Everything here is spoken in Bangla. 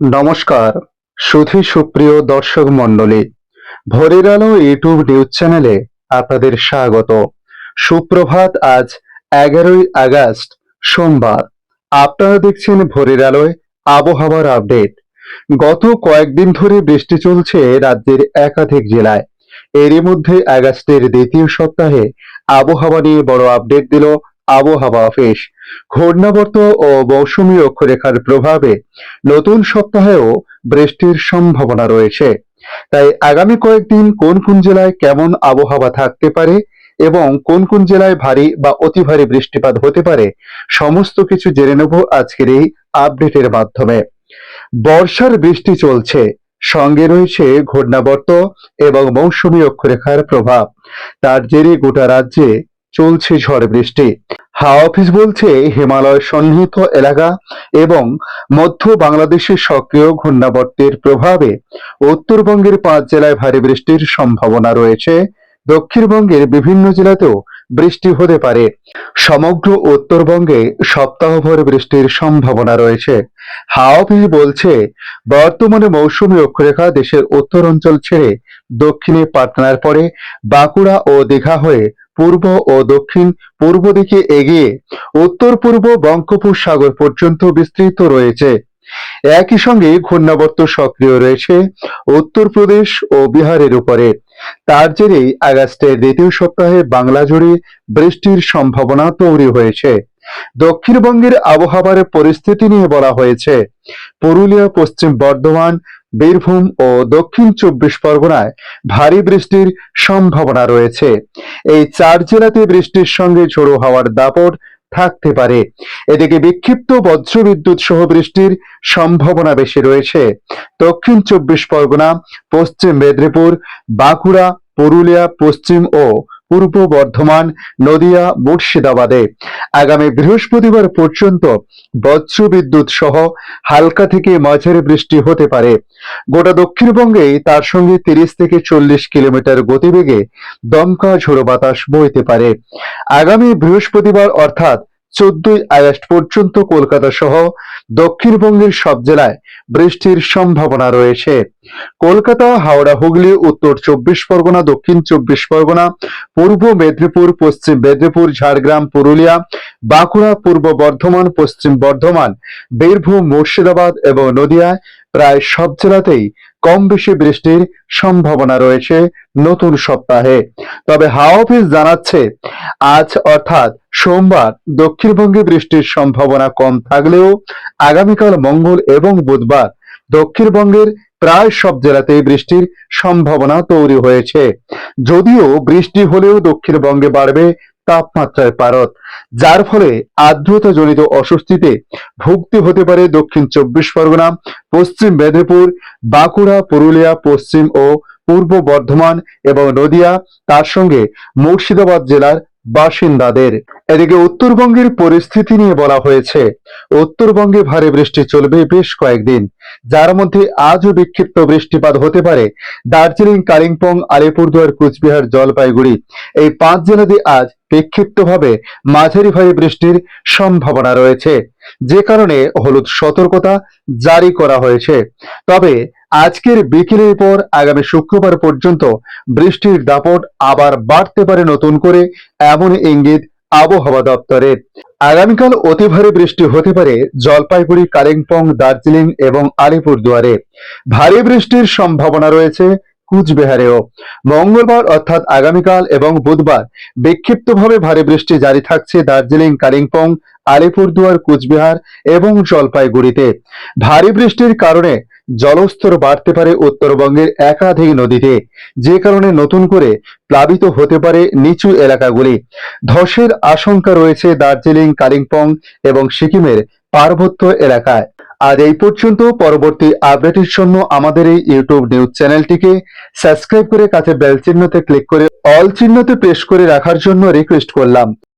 নমস্কার, সুধী সুপ্রিয় দর্শক মণ্ডলী, ভোরের আলো ইউটিউব নিউজ চ্যানেলে আপনাদের স্বাগত। সুপ্রভাত, আজ এগারোই আগস্ট, সোমবার। আপনারা দেখছেন ভোরের আলোয় আবহাওয়ার আপডেট। গত কয়েকদিন ধরে বৃষ্টি চলছে রাজ্যের একাধিক জেলায়। এরই মধ্যে আগস্টের দ্বিতীয় সপ্তাহে আবহাওয়া নিয়ে বড় আপডেট দিল আবহাওয়া অফিস। ঘূর্ণাবর্ত ও মৌসুমী অক্ষরেখার প্রভাবে নতুন সপ্তাহেও বৃষ্টির সম্ভাবনা রয়েছে। তাই আগামী কয়েকদিন কোন কোন জেলায় কেমন আবহাওয়া থাকতে পারে এবং কোন কোন জেলায় ভারী বা অতি ভারী বৃষ্টিপাত হতে পারে, সমস্ত কিছু জেনে নেব আজকের এই আপডেটের মাধ্যমে। বর্ষার বৃষ্টি চলছে, সঙ্গে রয়েছে ঘূর্ণাবর্ত এবং মৌসুমী অক্ষরেখার প্রভাব। তার জেরে গোটা রাজ্যে চলছে ঝড় বৃষ্টি। হাওয়া অফিস বলছে, হিমালয় সন্নিহিত এলাকা এবং মধ্য বাংলাদেশের সক্রিয় ঘূর্ণাবর্তের প্রভাবে উত্তরবঙ্গের পাঁচ জেলায় ভারী বৃষ্টির সম্ভাবনা রয়েছে। দক্ষিণবঙ্গের বিভিন্ন জেলাতেও বৃষ্টি হতে পারে। সমগ্র উত্তরবঙ্গে সপ্তাহভর বৃষ্টির সম্ভাবনা রয়েছে। হাওয়া অফিস বলছে, বর্তমানে মৌসুমী অক্ষরেখা দেশের উত্তর অঞ্চল ছেড়ে দক্ষিণে পাটনার পরে বাঁকুড়া ও দীঘা হয়ে পূর্ব ও দক্ষিণ পূর্ব দিকে এগিয়ে উত্তর পূর্ব বঙ্গোপসাগর পর্যন্ত বিস্তৃত রয়েছে। একই সঙ্গে ঘূর্ণাবর্ত সক্রিয় রয়েছে উত্তরপ্রদেশ ও বিহারের উপরে। তার জেরেই আগস্টের দ্বিতীয় সপ্তাহে বাংলা জুড়ে বৃষ্টির সম্ভাবনা তৈরি হয়েছে। দক্ষিণবঙ্গের আবহাওয়ার পরিস্থিতি নিয়ে বলা হয়েছে। পুরুলিয়া, পশ্চিম বর্ধমান বীরভূম ও দক্ষিণ চব্বিশ পরগনায় ভারী বৃষ্টির সম্ভাবনা রয়েছে। এই চার জেলাতে বৃষ্টির সঙ্গে ঝোড়ো হাওয়ার দাপট থাকতে পারে। এদিকে বিক্ষিপ্ত বজ্রবিদ্যুৎ সহ বৃষ্টির সম্ভাবনা বেশি রয়েছে। দক্ষিণ চব্বিশ পরগনা, পশ্চিম মেদিনীপুর, বাঁকুড়া, পুরুলিয়া, পশ্চিম ও পূর্ব বর্ধমান, নদিয়া, মুর্শিদাবাদে। আগামী বৃহস্পতিবার পর্যন্ত বজ্রবিদ্যুৎ সহ হালকা থেকে মাঝারি বৃষ্টি হতে পারে। গোটা দক্ষিণবঙ্গেই তার সঙ্গে তিরিশ থেকে চল্লিশ কিলোমিটার গতিবেগে দমকা ঝোড়ো বাতাস বইতে পারে। আগামী বৃহস্পতিবার অর্থাৎ চোদ্দই আগস্ট পর্যন্ত কলকাতা সহ দক্ষিণবঙ্গের সব জেলায় বৃষ্টির সম্ভাবনা রয়েছে। কলকাতা, হাওড়া, হুগলি, উত্তর চব্বিশ পরগনা, দক্ষিণ চব্বিশ পরগনা, পূর্ব মেদিনীপুর, পশ্চিম মেদিনীপুর, ঝাড়গ্রাম, পুরুলিয়া, বাঁকুড়া, পূর্ব বর্ধমান, পশ্চিম বর্ধমান, বীরভূম, মুর্শিদাবাদ এবং নদিয়ায় প্রায় সব জেলাতেই কম বেশি বৃষ্টির সম্ভাবনা রয়েছে নতুন সপ্তাহে। তবে হাওয়া অফিস জানাচ্ছে, আজ অর্থাৎ সোমবার দক্ষিণবঙ্গে বৃষ্টির সম্ভাবনা কম থাকলেও আগামীকাল মঙ্গল এবং বুধবার দক্ষিণবঙ্গের প্রায় সব জেলাতেই বৃষ্টির সম্ভাবনা তৈরি হয়েছে। যদিও বৃষ্টি হলেও দক্ষিণবঙ্গে বাড়বে তাপমাত্রার পারদ, যার ফলে আর্দ্রতা জনিত অস্বস্তিতে ভুগতে হতে পারে দক্ষিণ চব্বিশ পরগনা, পশ্চিম মেদিনীপুর, বাঁকুড়া, পুরুলিয়া, পশ্চিম ও পূর্ব বর্ধমান এবং নদিয়া, তার সঙ্গে মুর্শিদাবাদ জেলার বাসিন্দাদের। এদিকে উত্তরবঙ্গের পরিস্থিতি নিয়ে বলা হয়েছে, উত্তরবঙ্গে ভারী বৃষ্টি চলবে বেশ কয়েকদিন, যার মধ্যে আজও বিক্ষিপ্ত বৃষ্টিপাত হতে পারে দার্জিলিং, কালিম্পং, আলিপুরদুয়ার, কুচবিহার, জলপাইগুড়ি। এই পাঁচ জেলাতে আজ বিক্ষিপ্তভাবে মাঝারি ভারী বৃষ্টির সম্ভাবনা রয়েছে। যে কারণে হলুদ সতর্কতা জারি করা হয়েছে। তবে আজকের বিকেলের পর আগামী শুক্রবার পর্যন্ত বৃষ্টির দাপট আবার বাড়তে পারে নতুন করে এমন ইঙ্গিত আবহাওয়া দপ্তরের। আগামীকাল অতি ভারী বৃষ্টি হতে পারে জলপাইগুড়ি, কালিম্পং, দার্জিলিং এবং আলিপুরদুয়ারে। ভারী বৃষ্টির সম্ভাবনা রয়েছে কুচবিহারেও মঙ্গলবার অর্থাৎ আগামীকাল এবং বুধবার বিক্ষিপ্তভাবে ভারী বৃষ্টি জারি থাকছে দার্জিলিং, কালিম্পং, আলিপুরদুয়ার, কুচবিহার এবং জলপাইগুড়িতে। ভারী বৃষ্টির কারণে জলস্তর বাড়তে পারে উত্তরবঙ্গের একাধিক নদীতে, যে কারণে নতুন করে প্লাবিত হতে পারে নিচু এলাকাগুলি। ধসের আশঙ্কা রয়েছে দার্জিলিং, কালিম্পং এবং সিকিমের পার্বত্য এলাকায়। আজ এই পর্যন্ত পরবর্তী আপডেটের জন্য আমাদের এই ইউটিউব নিউজ চ্যানেলটিকে সাবস্ক্রাইব করে কাছে বেল চিহ্নতে ক্লিক করে অল চিহ্নতে প্রেস করে রাখার জন্য রিকোয়েস্ট করলাম।